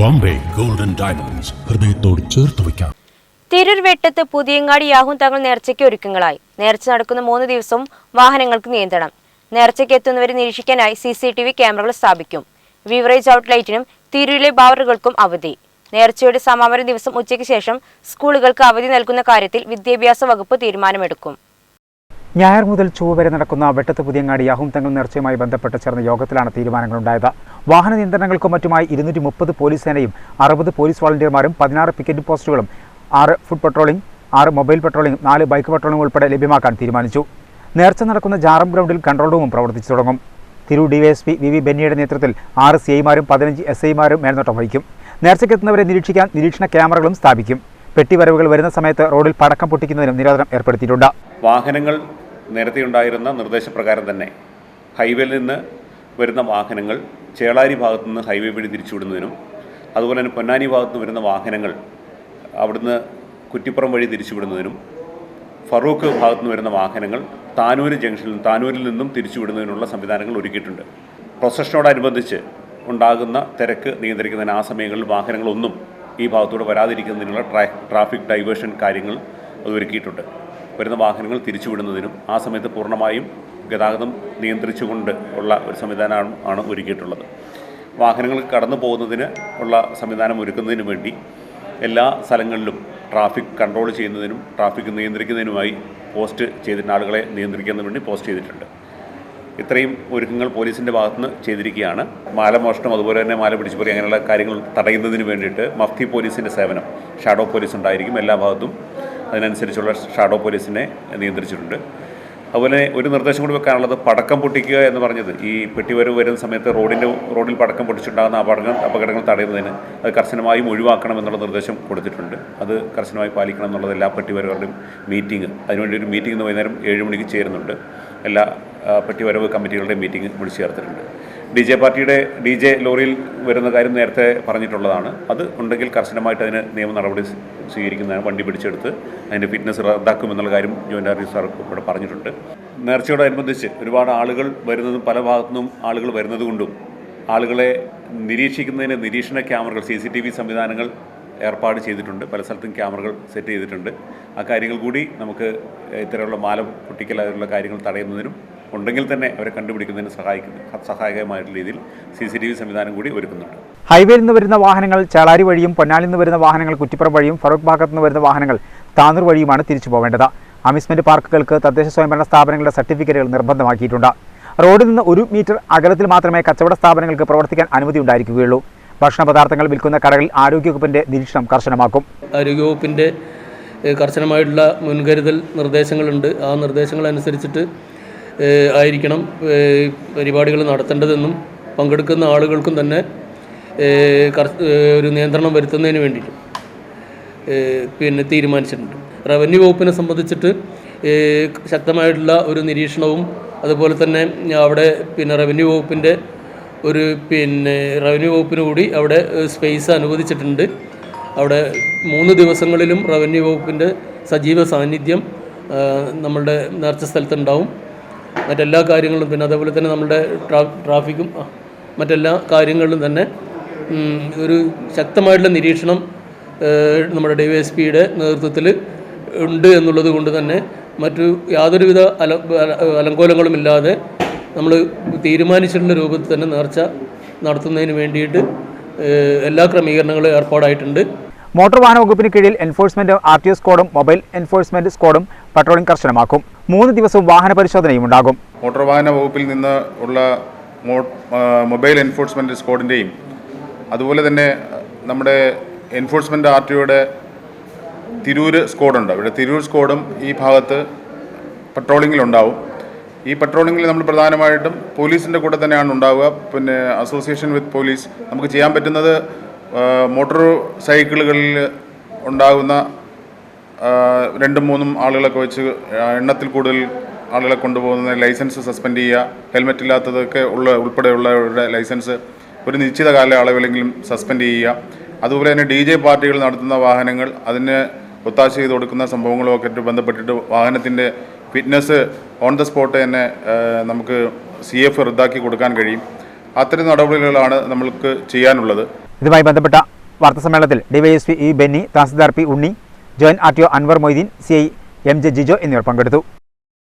Bombay golden diamonds. ഹൃദയത്തോട് ചേർത്ത് വയ്ക്കാം. തിരൂർ വെട്ടത്ത് പുതിയങ്ങാടി യാഹും തങ്ങൾ നേർച്ചയ്ക്ക് ഒരുക്കങ്ങളായി. നേർച്ച നടക്കുന്ന മൂന്ന് ദിവസവും വാഹനങ്ങൾക്ക് നിയന്ത്രണം. നേർച്ചയ്ക്ക് എത്തുന്നവരെ നിരീക്ഷിക്കാനായി സി സി ടി വി ക്യാമറകൾ സ്ഥാപിക്കും. വിവറേജ് ഔട്ട്ലൈറ്റിനും തിരൂരിലെ ബാവറുകൾക്കും അവധി. നേർച്ചയുടെ സമാപന ദിവസം ഉച്ചയ്ക്ക് ശേഷം സ്കൂളുകൾക്ക് അവധി നൽകുന്ന കാര്യത്തിൽ വിദ്യാഭ്യാസ വകുപ്പ് തീരുമാനമെടുക്കും. ഞായർ മുതൽ ചൊവ്വ വരെ നടക്കുന്ന വെട്ടത്ത് പുതിയങ്ങാടി യാഹും തങ്ങൾ നേർച്ചയുമായി ബന്ധപ്പെട്ട് ചേർന്ന യോഗത്തിലാണ് തീരുമാനങ്ങളുണ്ടായത്. വാഹന നിയന്ത്രണങ്ങൾക്കും മറ്റുമായി ഇരുന്നൂറ്റി മുപ്പത് പോലീസ് സേനയും അറുപത് പോലീസ് വോളണ്ടിയർമാരും പതിനാറ് പിക്കറ്റ് പോസ്റ്റുകളും ആറ് ഫുഡ് പട്രോളിംഗ് ആറ് മൊബൈൽ പട്രോളിംഗ് നാല് ബൈക്ക് പട്രോളിംഗ് ഉൾപ്പെടെ ലഭ്യമാക്കാൻ തീരുമാനിച്ചു. നേർച്ച നടക്കുന്ന ജാറം ഗ്രൗണ്ടിൽ കൺട്രോൾ റൂമും പ്രവർത്തിച്ചു തുടങ്ങും. തിരു ഡിവൈഎസ്പി വി വി ബെന്നിയുടെ നേതൃത്വത്തിൽ ആറ് സി ഐമാരും പതിനഞ്ച് എസ് ഐമാരും മേൽനോട്ടം വഹിക്കും. നേർച്ചയ്ക്കെത്തുന്നവരെ നിരീക്ഷിക്കാൻ നിരീക്ഷണ ക്യാമറകളും സ്ഥാപിക്കും. പെട്ടിവരവുകൾ വരുന്ന സമയത്ത് റോഡിൽ പടക്കം പൊട്ടിക്കുന്നതിനും നിരോധനം ഏർപ്പെടുത്തിയിട്ടുണ്ട്. വാഹനങ്ങൾ നേരത്തെ ഉണ്ടായിരുന്ന നിർദ്ദേശപ്രകാരം തന്നെ ഹൈവേയിൽ നിന്ന് വരുന്ന വാഹനങ്ങൾ ചേളാരി ഭാഗത്തു നിന്ന് ഹൈവേ വഴി തിരിച്ചുവിടുന്നതിനും അതുപോലെ തന്നെ പൊന്നാനി ഭാഗത്തു നിന്ന് വരുന്ന വാഹനങ്ങൾ അവിടുന്ന് കുറ്റിപ്പുറം വഴി തിരിച്ചുവിടുന്നതിനും ഫറൂഖ് ഭാഗത്തു നിന്ന് വരുന്ന വാഹനങ്ങൾ താനൂർ ജംഗ്ഷനിൽ താനൂരിൽ നിന്നും തിരിച്ചുവിടുന്നതിനുള്ള സംവിധാനങ്ങൾ ഒരുക്കിയിട്ടുണ്ട്. പ്രൊസഷനോടനുബന്ധിച്ച് ഉണ്ടാകുന്ന തിരക്ക് നിയന്ത്രിക്കുന്നതിന് ആ സമയങ്ങളിൽ വാഹനങ്ങളൊന്നും ഈ ഭാഗത്തൂടെ വരാതിരിക്കുന്നതിനുള്ള ട്രാ ട്രാഫിക് ഡൈവേഷൻ കാര്യങ്ങൾ അത് ഒരുക്കിയിട്ടുണ്ട്. വരുന്ന വാഹനങ്ങൾ തിരിച്ചുവിടുന്നതിനും ആ സമയത്ത് പൂർണമായും ഗതാഗതം നിയന്ത്രിച്ചുകൊണ്ട് ഉള്ള ഒരു സംവിധാനമാണ് ആണ് ഒരുക്കിയിട്ടുള്ളത്. വാഹനങ്ങൾ കടന്നു പോകുന്നതിന് ഉള്ള സംവിധാനം ഒരുക്കുന്നതിന് വേണ്ടി എല്ലാ സ്ഥലങ്ങളിലും ട്രാഫിക് കൺട്രോൾ ചെയ്യുന്നതിനും ട്രാഫിക് നിയന്ത്രിക്കുന്നതിനുമായി പോസ്റ്റ് ചെയ്തിട്ട് ആളുകളെ നിയന്ത്രിക്കുന്നതിന് വേണ്ടി പോസ്റ്റ് ചെയ്തിട്ടുണ്ട്. ഇത്രയും ഒരുക്കങ്ങൾ പോലീസിന്റെ ഭാഗത്തുനിന്ന് ചെയ്തിരിക്കുകയാണ്. മാലമോഷണം അതുപോലെ തന്നെ മാല പിടിച്ചുപറി അങ്ങനെയുള്ള കാര്യങ്ങൾ തടയുന്നതിന് വേണ്ടിയിട്ട് മഫ്തി പോലീസിന്റെ സേവനം ഷാഡോ പോലീസ് ഉണ്ടായിരിക്കും. എല്ലാ ഭാഗത്തും അതിനനുസരിച്ചുള്ള ഷാഡോ പോലീസിനെ നിയന്ത്രിച്ചിട്ടുണ്ട്. അതുപോലെ ഒരു നിർദ്ദേശം കൂടി വെക്കാനുള്ളത് പടക്കം പൊട്ടിക്കുക എന്ന് പറഞ്ഞത്. ഈ പെട്ടിവരവ് വരുന്ന സമയത്ത് റോഡിന്റെ റോഡിൽ പടക്കം പൊട്ടിച്ചുണ്ടാകുന്ന അപകടങ്ങൾ അപകടങ്ങൾ തടയുന്നതിന് അത് കർശനമായും ഒഴിവാക്കണം എന്നുള്ള നിർദ്ദേശം കൊടുത്തിട്ടുണ്ട്. അത് കർശനമായി പാലിക്കണം എന്നുള്ളത് എല്ലാ പെട്ടിവരവരുടെയും മീറ്റിംഗ്. അതിനുവേണ്ടി ഒരു മീറ്റിംഗ് വൈകുന്നേരം ഏഴ് മണിക്ക് ചേരുന്നുണ്ട്. എല്ലാ പെട്ടിവരവ് കമ്മിറ്റികളുടെയും മീറ്റിംഗ് വിളിച്ചു ചേർത്തിട്ടുണ്ട്. ഡി ജെ പാർട്ടിയുടെ ഡി ജെ ലോറിയിൽ വരുന്ന കാര്യം നേരത്തെ പറഞ്ഞിട്ടുള്ളതാണ്. അത് ഉണ്ടെങ്കിൽ കർശനമായിട്ട് അതിന് നിയമ നടപടി സ്വീകരിക്കുന്നതാണ്. വണ്ടി പിടിച്ചെടുത്ത് അതിന്റെ ഫിറ്റ്നസ് റദ്ദാക്കുമെന്നുള്ള കാര്യം ജോയിന്റ് ആർമി സാർ ഇവിടെ പറഞ്ഞിട്ടുണ്ട്. നേർച്ചയോടനുബന്ധിച്ച് ഒരുപാട് ആളുകൾ വരുന്നതും പല ഭാഗത്തു നിന്നും ആളുകൾ വരുന്നതുകൊണ്ടും ആളുകളെ നിരീക്ഷിക്കുന്നതിന് നിരീക്ഷണ ക്യാമറകൾ സി സി ടി വി സംവിധാനങ്ങൾ ഏർപ്പാട് ചെയ്തിട്ടുണ്ട്. പല സ്ഥലത്തും ക്യാമറകൾ സെറ്റ് ചെയ്തിട്ടുണ്ട്. ആ കാര്യങ്ങൾ കൂടി നമുക്ക് ഇത്തരമുള്ള മാല പൊട്ടിക്കൽ അതിനുള്ള കാര്യങ്ങൾ തടയുന്നതിനും ഉണ്ടെങ്കിൽ തന്നെ അവരെ കണ്ടുപിടിക്കുന്നതിന് സഹായിക്കുന്ന സഹായകമായിട്ടുള്ള രീതിയിൽ സി സി ടി വി സംവിധാനം കൂടി ഒരുക്കുന്നുണ്ട്. ഹൈവേയിൽ നിന്ന് വരുന്ന വാഹനങ്ങൾ ചേളാരി വഴിയും പൊന്നാലിൽ നിന്ന് വരുന്ന വാഹനങ്ങൾ കുറ്റിപ്പുറം വഴിയും ഫറൂഖ് ഭാഗത്ത് നിന്ന് വരുന്ന വാഹനങ്ങൾ താനൂർ വഴിയുമാണ് തിരിച്ചു പോവേണ്ടത് അമ്യൂസ്മെന്റ് പാർക്കുകൾക്ക് തദ്ദേശ സ്വയംഭരണ സ്ഥാപനങ്ങളുടെ സർട്ടിഫിക്കറ്റുകൾ നിർബന്ധമാക്കിയിട്ടുണ്ട്. റോഡിൽ നിന്ന് ഒരു മീറ്റർ അകലത്തിൽ മാത്രമേ കച്ചവട സ്ഥാപനങ്ങൾക്ക് പ്രവർത്തിക്കാൻ അനുമതി ഉണ്ടായിരിക്കുകയുള്ളൂ. ഭക്ഷണ പദാർത്ഥങ്ങൾ വിൽക്കുന്ന കടകളിൽ ആരോഗ്യവകുപ്പിന്റെ നിരീക്ഷണം കർശനമാക്കും. ആരോഗ്യവകുപ്പിന്റെ കർശനമായിട്ടുള്ള മുൻകരുതൽ നിർദ്ദേശങ്ങളുണ്ട്. ആ നിർദ്ദേശങ്ങൾ അനുസരിച്ചിട്ട് ആയിരിക്കണം പരിപാടികൾ നടത്തേണ്ടതെന്നും പങ്കെടുക്കുന്ന ആളുകൾക്കും തന്നെ ഒരു നിയന്ത്രണം വരുത്തുന്നതിന് വേണ്ടിയിട്ട് പിന്നെ തീരുമാനിച്ചിട്ടുണ്ട്. റവന്യൂ വകുപ്പിനെ സംബന്ധിച്ചിട്ട് ശക്തമായിട്ടുള്ള ഒരു നിരീക്ഷണവും അതുപോലെ തന്നെ അവിടെ പിന്നെ റവന്യൂ വകുപ്പിന്റെ ഒരു പിന്നെ റവന്യൂ വകുപ്പിന് കൂടി അവിടെ സ്പേസ് അനുവദിച്ചിട്ടുണ്ട്. അവിടെ മൂന്ന് ദിവസങ്ങളിലും റവന്യൂ വകുപ്പിന്റെ സജീവ സാന്നിധ്യം നമ്മളുടെ നേർച്ച സ്ഥലത്തുണ്ടാവും. മറ്റെല്ലാ കാര്യങ്ങളും പിന്നെ അതേപോലെ തന്നെ നമ്മുടെ ട്രാ ട്രാഫിക്കും മറ്റെല്ലാ കാര്യങ്ങളിലും തന്നെ ഒരു ശക്തമായിട്ടുള്ള നിരീക്ഷണം നമ്മുടെ ഡി വൈ എസ് പിയുടെ നേതൃത്വത്തിൽ ഉണ്ട് എന്നുള്ളത് കൊണ്ട് തന്നെ മറ്റു യാതൊരുവിധ അല അല- അലങ്കോലങ്ങളുമില്ലാതെ നമ്മൾ തീരുമാനിച്ചിട്ടുള്ള രൂപത്തിൽ തന്നെ നേർച്ച നടത്തുന്നതിന് വേണ്ടിയിട്ട് എല്ലാ ക്രമീകരണങ്ങളും ഏർപ്പാടായിട്ടുണ്ട്. മോട്ടോർ വാഹന വകുപ്പിന് കീഴിൽ എൻഫോഴ്സ്മെന്റ് ആർ ടി സ്ക്വാഡും മൊബൈൽ എൻഫോഴ്സ്മെന്റ് സ്ക്വാഡും പട്രോളിംഗ് കർശനമാക്കും. മൂന്ന് ദിവസവും വാഹന പരിശോധനയും ഉണ്ടാകും. മോട്ടോർ വാഹന വകുപ്പിൽ നിന്ന് ഉള്ള മൊബൈൽ എൻഫോഴ്സ്മെന്റ് സ്ക്വാഡിന്റെയും അതുപോലെ തന്നെ നമ്മുടെ എൻഫോഴ്സ്മെന്റ് ആർ ടിയുടെ തിരൂര് സ്ക്വാഡുണ്ട്. ഇവിടെ തിരൂർ സ്ക്വാഡും ഈ ഭാഗത്ത് പട്രോളിങ്ങിലുണ്ടാവും ഈ പട്രോളിങ്ങിൽ നമ്മൾ പ്രധാനമായിട്ടും പോലീസിന്റെ കൂടെ തന്നെയാണ് ഉണ്ടാവുക. പിന്നെ അസോസിയേഷൻ വിത്ത് പോലീസ്. നമുക്ക് ചെയ്യാൻ പറ്റുന്നത് മോട്ടോർ സൈക്കിളുകളിൽ ഉണ്ടാകുന്ന രണ്ടും മൂന്നും ആളുകളൊക്കെ വെച്ച് എണ്ണത്തിൽ കൂടുതൽ ആളുകളെ കൊണ്ടുപോകുന്ന ലൈസൻസ് സസ്പെൻഡ് ചെയ്യുക ഹെൽമെറ്റ് ഇല്ലാത്തതൊക്കെ ഉള്ള ഉൾപ്പെടെയുള്ളവരുടെ ലൈസൻസ് ഒരു നിശ്ചിത കാലയളവിലെങ്കിലും സസ്പെൻഡ് ചെയ്യുക. അതുപോലെ തന്നെ ഡി ജെ പാർട്ടികൾ നടത്തുന്ന വാഹനങ്ങൾ അതിന് ഒത്താശ ചെയ്ത് കൊടുക്കുന്ന സംഭവങ്ങളുമൊക്കെ ബന്ധപ്പെട്ടിട്ട് വാഹനത്തിന്റെ ഫിറ്റ്നസ് ഓൺ ദ സ്പോട്ട് തന്നെ നമുക്ക് സി എഫ് റദ്ദാക്കി കൊടുക്കാൻ കഴിയും. അത്തരം നടപടികളാണ് നമ്മൾക്ക് ചെയ്യാനുള്ളത്. ഇതുമായി ബന്ധപ്പെട്ട വാർത്താസമ്മേളനത്തിൽ DYSP E Benny tahsildar P Unni joint R T O Anwar Moideen C I M J Jijo എന്നിവർ പങ്കെടുത്തു.